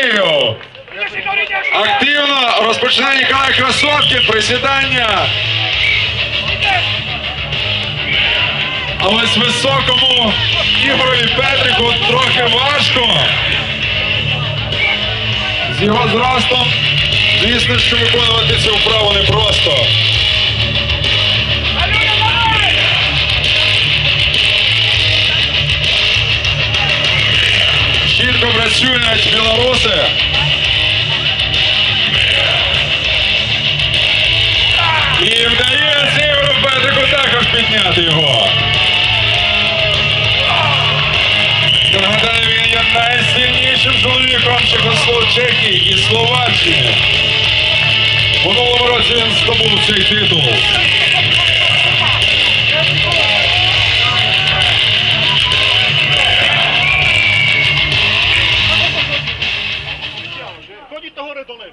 Києву. Активно розпочинає Ніколай Красовкін присідання. Але з високому Ігорові Петрику трохи важко. З його зростом, звісно, що виконувати цю вправу непросто. Чітко працюють білоруси. І вдається Ігору також підняти його. Нагадаю, він є найсильнішим чоловіком Чехії і Словаччини. У минулому році він здобув цей титул. করে দলের